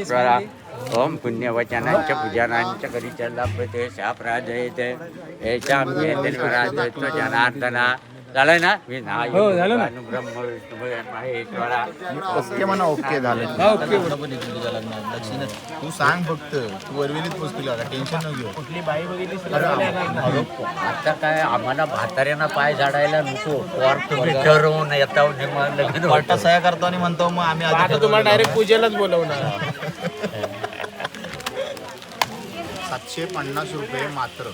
ईश्वरा ओम पुण्यवचनांच्या पूजनांच्या करीच्या लभते शाप्राजयते एषां मे निर्वराजयत्व जनार्दना झालंय ना? मी हो, झालं ना. ब्रह्म विष्णू महेश्वरा ओके म्हणा ओके झालं. तू सांग फक्त तू वरविलीत पोचतील का टेन्शन न घेऊ. कुठली बाई बघितली आता काय आम्हाला म्हाताऱ्यांना पाय झाडायला नको. तुम्ही ठरवून येता लग्न कोर्टात सह्या करतो आणि म्हणतो मग आम्ही आधी आता तुम्हाला डायरेक्ट पूजेलाच बोलवणार. सातशे पन्नास रुपये मात्र.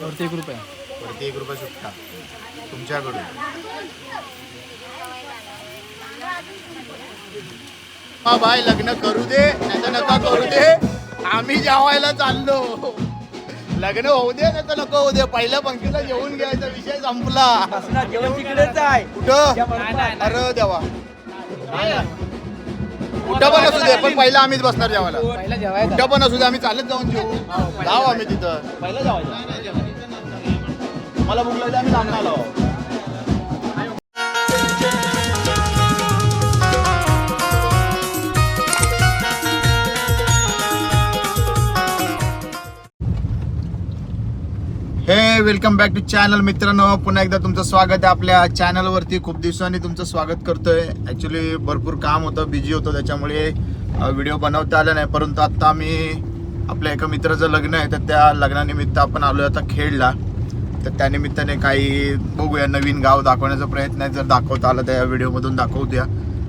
वरती एक रुपये. वरती एक रुपये सुट्टा. तुमच्याकडून. हा बाय लग्न करू दे नाही तर नका करू दे. आम्ही जेवायला चाललो. लग्न होऊ दे नाही तर नको होऊ दे. पहिल्या पंक्तीला जेवून घ्यायचा विषय संपला. तिकडेच आहे. कुठं? अरे देवा. कुठं पण असू दे पण पहिला आम्हीच बसणार जेवायला. कुठं पण असू दे आम्ही चालत जाऊन जेवू. जाऊ आम्ही तिथं. पहिला जेवायचं. मला भूक लागली आम्ही थांबणार आहोत. वेलकम बॅक टू चॅनल मित्रांनो. पुन्हा एकदा तुमचं स्वागत आहे आपल्या चॅनलवरती. खूप दिवसांनी तुमचं स्वागत करतोय. ॲक्च्युली भरपूर काम होतं बिझी होतं त्याच्यामुळे व्हिडिओ बनवता आला नाही. परंतु आत्ता आम्ही आपल्या एका मित्राचं लग्न आहे तर त्या लग्नानिमित्त आपण आलो आता खेडला. तर त्यानिमित्ताने काही बघूया नवीन गाव दाखवण्याचा प्रयत्न आहे. जर दाखवता आलं तर या व्हिडिओमधून दाखवू द्या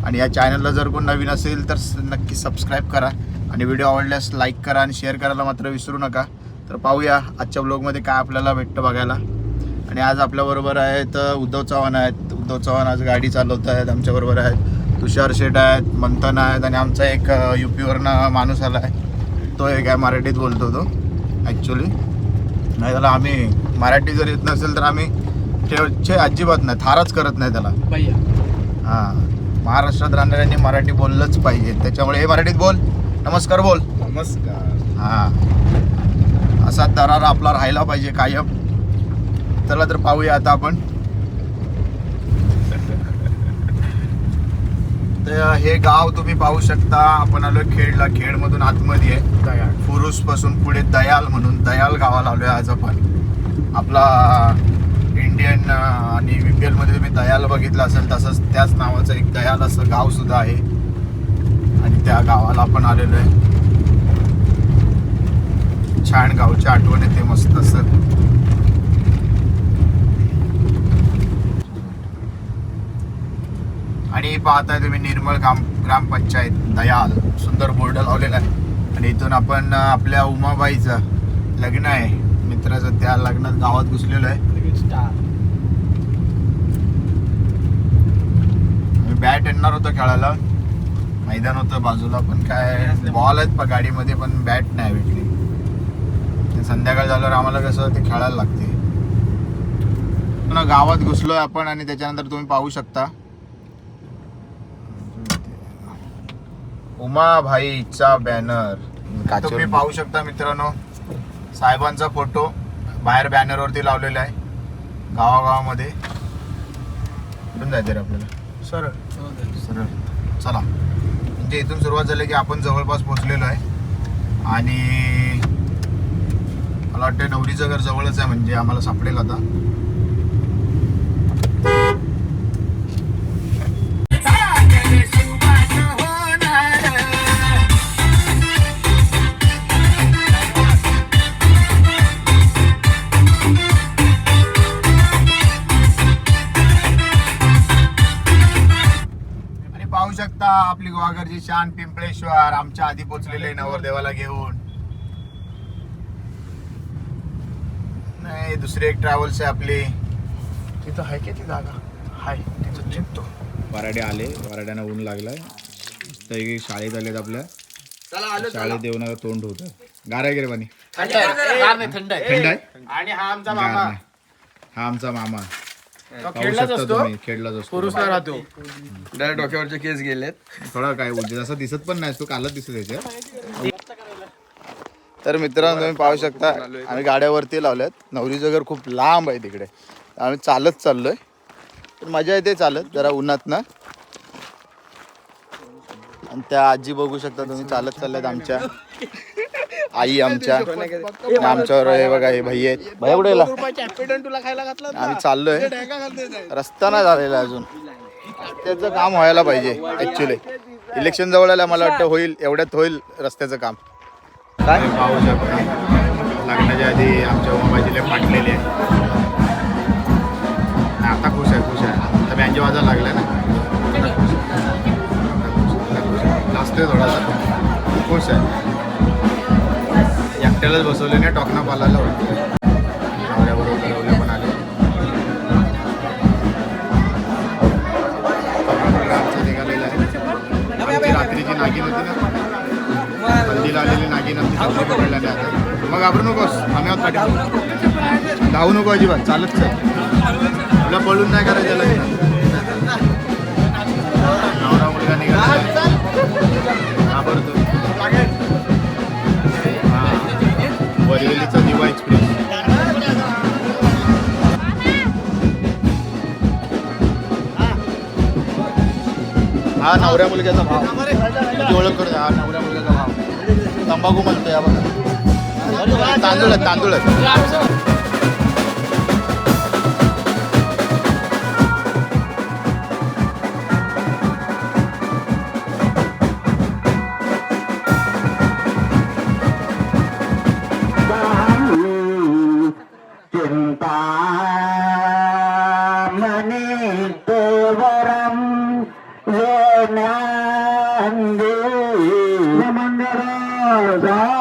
आणि या चॅनलला जर कोण नवीन असेल तर नक्की सबस्क्राईब करा. आणि व्हिडिओ आवडल्यास लाईक करा आणि शेअर करायला मात्र विसरू नका. तर पाहूया आजच्या ब्लॉगमध्ये काय आपल्याला भेटतं बघायला. आणि आज आपल्याबरोबर आहेत उद्धव चव्हाण आहेत. उद्धव चव्हाण आज गाडी चालवत आहेत आमच्याबरोबर आहेत. तुषार शेठ आहेत मंथन आहेत आणि आमचा एक यू पीवरनं माणूस आला आहे. तो एक आहे मराठीत बोलतो तो ॲक्च्युली नाही त्याला आम्ही मराठी जर येत नसेल तर आम्ही ठेवचे अजिबात नाही थारच करत नाही त्याला. हां. महाराष्ट्रात राहणाऱ्यांनी मराठी बोललंच पाहिजे. त्याच्यामुळे हे मराठीत बोल. नमस्कार बोल. नमस्कार. हां. असा दरार आपला राहायला पाहिजे कायम. चला तर पाहूया आता आपण. तर हे गाव तुम्ही पाहू शकता. आपण आलो खेडला. खेडमधून आतमध्ये. आहे फुरुसपासून पुढे दयाल म्हणून. दयाल गावाला आलोय आज आपण. आपला इंडियन आणि बी पी एलमध्ये तुम्ही दयाल बघितलं असेल तसंच त्याच नावाचं एक दयाल असं गाव सुद्धा आहे. आणि त्या गावाला आपण आलेलो आहे. छान गावची आठवण येते मस्त असं आणि पाहताय तुम्ही निर्मळ ग्राम ग्रामपंचायत दयाल. सुंदर बोर्ड लावलेला आहे. आणि इथून आपण आपल्या उमाबाईचं लग्न आहे. मित्राचं त्या लग्नात गावात घुसलेलो आहे. बॅट येणार होतो खेळायला. मैदान होतं बाजूला पण काय बॉल आहेत पण गाडीमध्ये पण बॅट नाही भेटली ते संध्याकाळ झाल्यावर आम्हाला कसं ते खेळायला लागते. पुन्हा गावात घुसलोय आपण आणि त्याच्यानंतर तुम्ही पाहू शकता. उमाभाईचा बॅनर तुम्ही पाहू शकता मित्रांनो साहेबांचा फोटो बाहेर बॅनरवरती लावलेला आहे गावागावामध्ये. कुठून जायचं रे आपल्याला. सरळ. सरळ. चला. म्हणजे इथून सुरुवात झाली की आपण जवळपास पोहोचलेलो आहे. आणि मला वाटतं नवरीचं घर जवळच आहे म्हणजे आम्हाला सापडेल आता. पाहू शकता आपली गुहागरची शान पिंपळेश्वर आमच्या आधी पोचलेले नवरदेवाला घेऊन नाही दुसरी एक ट्रॅव्हल्स आहे आपली. तिथं आहे की ती जागा? हाय तिथं चिपतो वराडे आले वराड्यानं ऊन लागलाय. तरी शाळेत आलेत आपल्या. शाळेत येऊन तोंड होतं गार आहे पाणी? थंड आहे. थंड आणि हा आमचा मामा. हा आमचा मामा. खेळलाच असतो. खेळलाच असतो. राहतो. डायरेक्ट डोक्यावरचे केस गेलेत. थोडा काय बोलते जसं दिसत पण नाही तू कालच दिसत याच्या तर मित्रांनो तुम्ही पाहू शकता आम्ही गाड्यावरती लावल्यात. नवरीचं घर खूप लांब आहे तिकडे. आम्ही चालत चाललोय. तर मजा येते चालत जरा उन्हात ना आणि त्या आजी बघू शकता तुम्ही चालत चालल्यात आमच्या. आई आमच्या. आमच्यावर हे बघा हे भैया आहेत. भैया कुठे आम्ही चाललोय. रस्ता नाही झालेला अजून. त्याचं काम व्हायला पाहिजे ऍक्च्युली इलेक्शन जवळ आलं मला वाटतं होईल एवढ्यात होईल रस्त्याचं काम. काय? पाहू शकता. लग्नाच्या आधी आमच्या उमाबाजीले फाटलेले आहे. आता खुश आहे खुश आहे. आता बँजे वाजा लागलाय ना. लाजतोय थोडासा. खुश आहे. एकट्यालाच बसवले नाही टॉकना पालायला वाटतं रात्रीची नागिन होती ना? हल्दीला आलेली नागिन आमची पकडला नाही आता मग घाबरू नकोस आम्ही आहोत पाठी धावू नको अजिबात चालत चल. तुला पळून नाही करायचं लग्न. नवरा मुलगा निघाला. घाबरतो. हा. वरवेलीचा दिवा एक्सप्रेस हा नवऱ्या मुलग्याचा भाव. किती ओळख करू द्या, हा नवऱ्या मुलग्याचा भाव. तंबाखू म्हणतो या बघा तांदूळ आहेत तांदूळ आहेत. లో నాంది నమంగరాజా.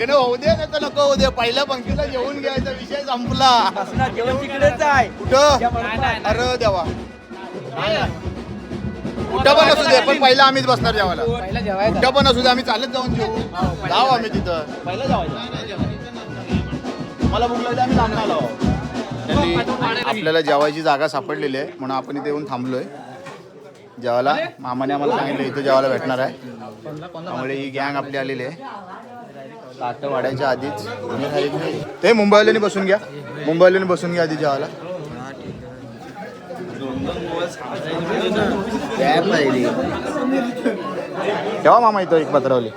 लग्न होऊ दे नाही तर नको होऊ दे. पहिल्या पंक्तीला जेवून घ्यायचा विषय संपला. कुठं? अरे देवा. कुठं पण असू दे पण पहिला आम्हीच बसणार जेवायला. कुठं पण असू दे आम्ही चालत जाऊन जेवू. जाऊ आम्ही तिथं. पहिलं जेवायचं. मला भूक लागली आम्ही थांबणार आहोत. त्यांनी आपल्याला जेवायची जागा सापडलेली आहे म्हणून आपण इथे येऊन थांबलोय. जेवायला. मामाने आम्हाला सांगितलं इथं जेवायला भेटणार आहे. त्यामुळे ही गँग आपली आलेली आहे. ताटं वाढायच्या आधीच ते मुंबईवाल्याने बसून घ्या. मुंबईवाल्याने बसून घ्या आधी जेवायला. ठेवा मामा इथं एक पत्रावली.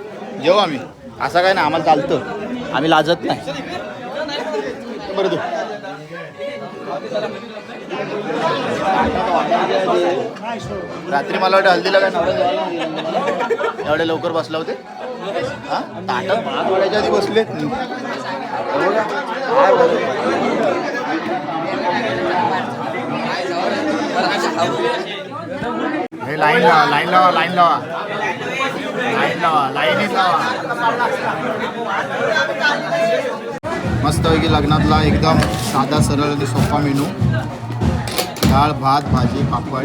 जेऊ आम्ही. असं काय नाही आम्हाला चालतं. आम्ही लाजत नाही. बरं तू. रात्री मला वाटतं हल्दीला काय. एवढे लवकर बसला होते. हा ताटात भात वाढायच्या आधी बसलेत हे लाईन लावा लाईन लावा. लाईन लावा लाईन लावा. लाईनीत लावा मस्तपैकी लग्नातला एकदम साधा सरळ आणि सोपा मेनू. डाळ भात भाजी पापड.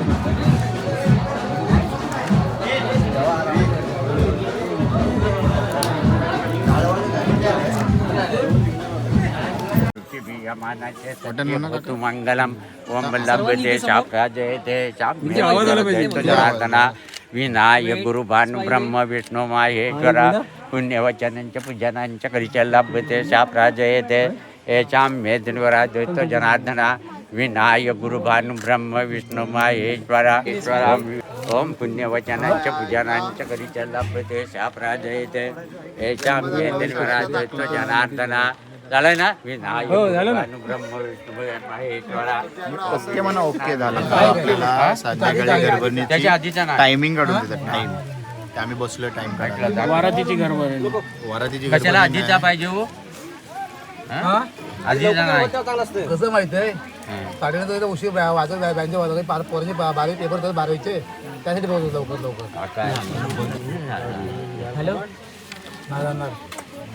सत्यवतु मंगलम ओम लभते शाप्राजयते शाप्य जनार्दना विनायक गुरु भानु ब्रह्म विष्णू माहेश्वरा पुण्यवचनांच पूजनांच करिच लभते शाप्राजयते येचाम मेदिनवराजयतो जनार्दना विनायक गुरु भानु ब्रह्म विष्णू माहेश्वरा ओम पुण्यवचनांच्या पूजनांच्या करीच्या लभते शापराजयत याच्या मेंदराजय जनार्दना झालंय ना? मी ब्रह्म विष्णू महेश्वरा ओके म्हणा ओके झालं. आपल्याला संध्याकाळी गडबडीची त्याच्या आधीचा टायमिंग काढून देतात टाइम आम्ही बसलो टाइम वरातीची वरातीची कशाला गडबड आधीचा पाहिजे हो? हा? आधीचा नाही. कसं माहिती आहे? साडेनऊ उशीर वाजत बँकेचे वाजत पोरांचे बारावी पेपर तर बारावीचे. त्यासाठी बघतो लवकर लवकर. हा, काय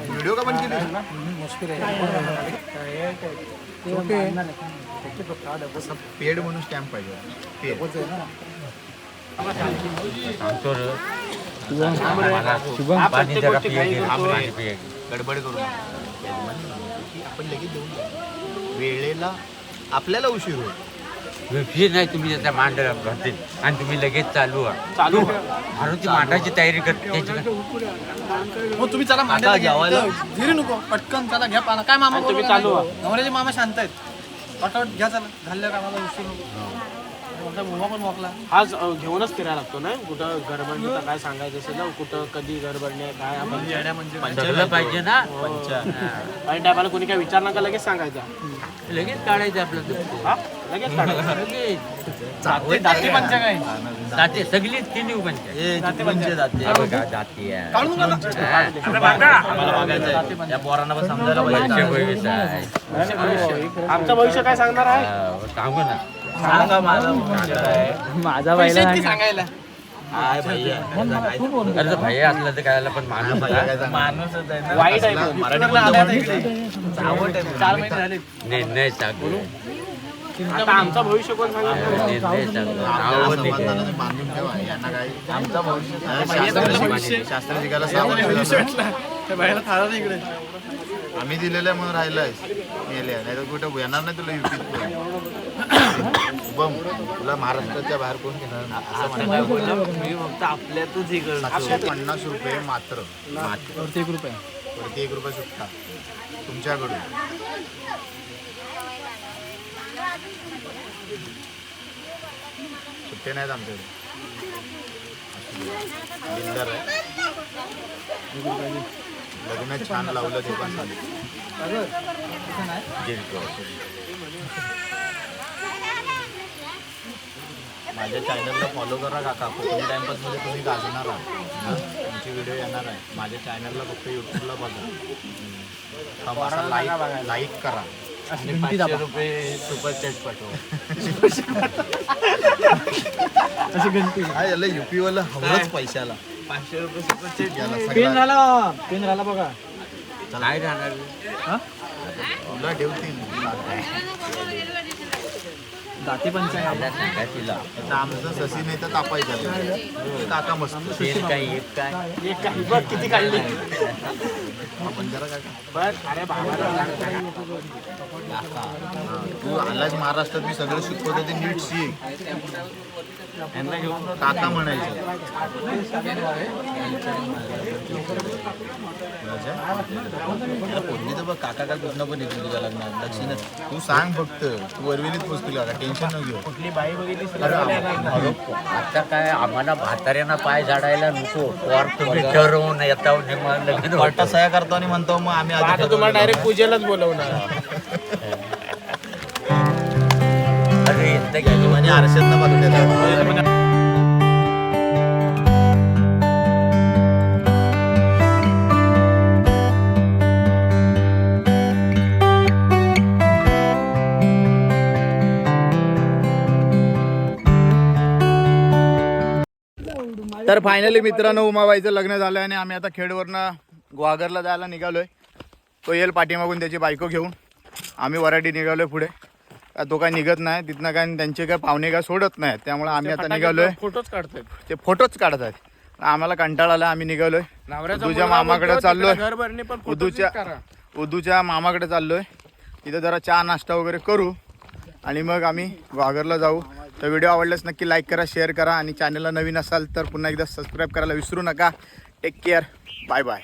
व्हिडिओ का पण केली पेड म्हणून स्टॅम्प पाहिजे गडबड करू आपण लगेच देऊन वेळेला आपल्याला उशीर होईल. विफी नाही तुम्ही त्याचा मांडला घालतील आणि तुम्ही लगेच चालू व्हा. चालू म्हणून ती मांडायची तयारी करते त्याची? हो तुम्ही चला मांडा जेवायला? फिरू नको पटकन चला घ्या पाला. काय मामा तुम्ही चालू नवऱ्याचे मामा शांत आहेत. पटापट घ्या चला झाल्या कामाला उशीर नको पण मोकला. आज घेऊनच फिरायला लागतो ना? कुठं गडबडणीचं काय सांगायचं असेल ना? कुठं कधी गडबडणी काय आपण ठरलं पाहिजे ना? आणि टायमाला कोणी काय विचारला का लगेच सांगायचं. लगेच काढायचं आपलं. हा? लगेच काढायचं. लगेच. दाती काय जाते पंचायत जाती. पोरांना पण समजायला आमचं भविष्य काय सांगणार आहे? हा, सांगू सांगायला? अरे तर भैया असलं तर काय पण माणूस होता. वाईट आहे तो. चार महिने झाले. निर्णय सांगू आता आमचं भविष्य कोण सांगणार निर्णय सांगू नाव नाही घ्या. बांधून ठेवा. यांना आमचा भविष्य सहा वर्ष झालं. आम्ही दिलेलं आहे म्हणून राहिलाय मेले नाही तर कुठं येणार नाही तुला युपीत बम. तुला महाराष्ट्राच्या बाहेर कोण घेणार? नाही. सातशे पन्नास रुपये मात्र. मात्र. वरती एक रुपये. वरती एक रुपये सुट्टा तुमच्याकडून. सुट्टे नाहीत आमच्याकडे. बिल्डर आहे. लग्न छान लावलं ते पण. चालेल माझ्या चॅनलला फॉलो करा काका. कोकणी टाइमपासमध्ये तुम्ही गाजणार आहात? तुमची व्हिडिओ येणार आहे. माझ्या चॅनलला फक्त यूट्यूबला बघा. लाईक लाईक करा. आणि पाचशे रुपये सुपर चॅट पाठवा. काय याला युपी वाला हवंच पैशाला. पाचशे रुपये सुपर चॅट पेन झाला पेन झाला बघा. काय राहणार? तुला ठेवतील दाती मला सांगा तिला आता आमचं ससी नाही तर तापायचं काका मस्त तेल काय एक काय? एक काही बघ किती काढली. आपण जरा काका बघ अरे बाबा तू आलाच महाराष्ट्रात मी सगळं शिकवतो ते नीट शिक. काका म्हणायचं. पोरगी तर बघ काका काय कुठनं पण येतील तुझ्या लग्नात. दक्षिण तू सांग फक्त तू वरविलीत पोचतील काका टेन्शन न घेऊ. कुठली बाई बघितली आता काय आम्हाला म्हाताऱ्यांना पाय झाडायला नको. वर तुम्ही ठरवून येता वाटा सह्या करतो आणि म्हणतो मग आम्ही आधी आता तुम्हाला डायरेक्ट पूजेलाच बोलवणार. अरे आणि आरशात तर फायनली मित्रांनो उमाबाईचं लग्न झालं आणि आम्ही आता खेडवरनं ग्वागरला जायला निघालोय. तो येईल पाठीमागून त्याची बायको घेऊन. आम्ही वराठी निघालोय पुढे. तो काय निघत नाही तिथनं काय त्यांचे काय पाहुणे काय सोडत नाहीत. त्यामुळे आम्ही आता निघालोय. फोटोच काढतोय ते फोटोच काढत आहेत आम्हाला कंटाळा आला आम्ही निघालोय. उदूच्या मामाकडे चाललोय. उदूच्या. उदूच्या मामाकडे चाललोय. तिथं जरा चहा नाश्ता वगैरे करू. आणि मग आम्ही वाघरला जाऊ. तर व्हिडिओ आवडल्यास नक्की लाईक करा शेअर करा. आणि चॅनलला नवीन असाल तर पुन्हा एकदा सबस्क्राईब करायला विसरू नका. Take care bye bye